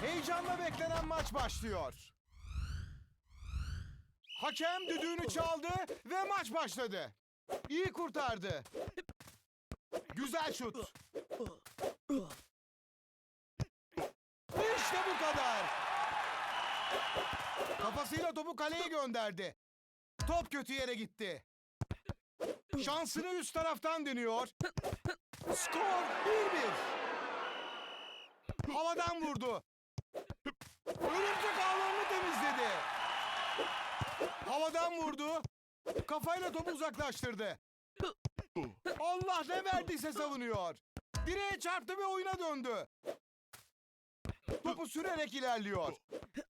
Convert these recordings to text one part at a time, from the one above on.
Heyecanla beklenen maç başlıyor. Hakem düdüğünü çaldı ve maç başladı. İyi kurtardı. Güzel şut. İşte bu kadar. Kafasıyla topu kaleye gönderdi. Top kötü yere gitti. Şansını üst taraftan deniyor. Skor 1-1. Havadan vurdu. Örümcek ağlarını temizledi. Havadan vurdu. Kafayla topu uzaklaştırdı. Allah ne verdiyse savunuyor. Direğe çarptı ve oyuna döndü. Topu sürerek ilerliyor.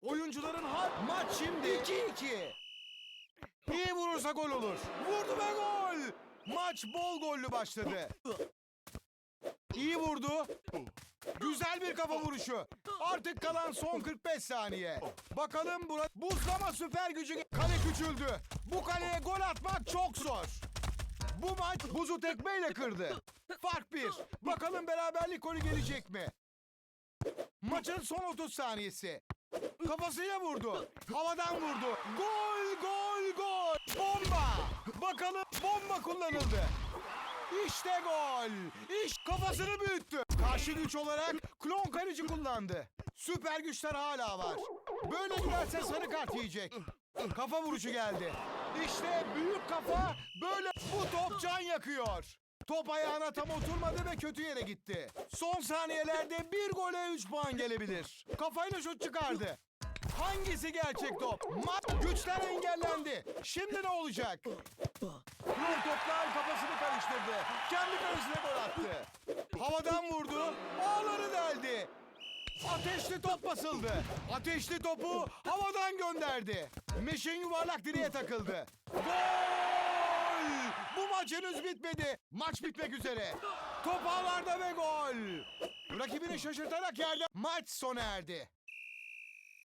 Oyuncuların har maç şimdi 2-2. İyi vurursa gol olur. Vurdu ve gol. Maç bol gollü başladı. İyi vurdu. Güzel bir kafa vuruşu. Artık kalan son 45 saniye. Bakalım burada buzlama süper gücü kale küçüldü. Bu kaleye gol atmak çok zor. Bu maç buzu tekmeyle kırdı. Fark bir. Bakalım beraberlik golü gelecek mi? Maçın son 30 saniyesi. Kafasıyla vurdu. Havadan vurdu. Gol, gol, gol. Bomba. Bakalım bomba kullanıldı. İşte gol. İş kafasını büyüttü. Karşı güç olarak klon kaleci kullandı. Süper güçler hala var. Böyle giderse sarı kart yiyecek. Kafa vuruşu geldi. İşte büyük kafa böyle bu top can yakıyor. Top ayağına tam oturmadı ve kötü yere gitti. Son saniyelerde bir gole 3 puan gelebilir. Kafayla şut çıkardı. Hangisi gerçek top? Maç güçler engellendi. Şimdi ne olacak? Klon toplar kafasını karıştırdı. Kendi kalesine gol attı. Havadan vurdu. Ağları deldi. Ateşli top basıldı. Ateşli topu havadan gönderdi. Meşin yuvarlak direğe takıldı. Gol! Bu maç henüz bitmedi. Maç bitmek üzere. Top ağlarda ve gol. Rakibini şaşırtarak yerde maç sona erdi.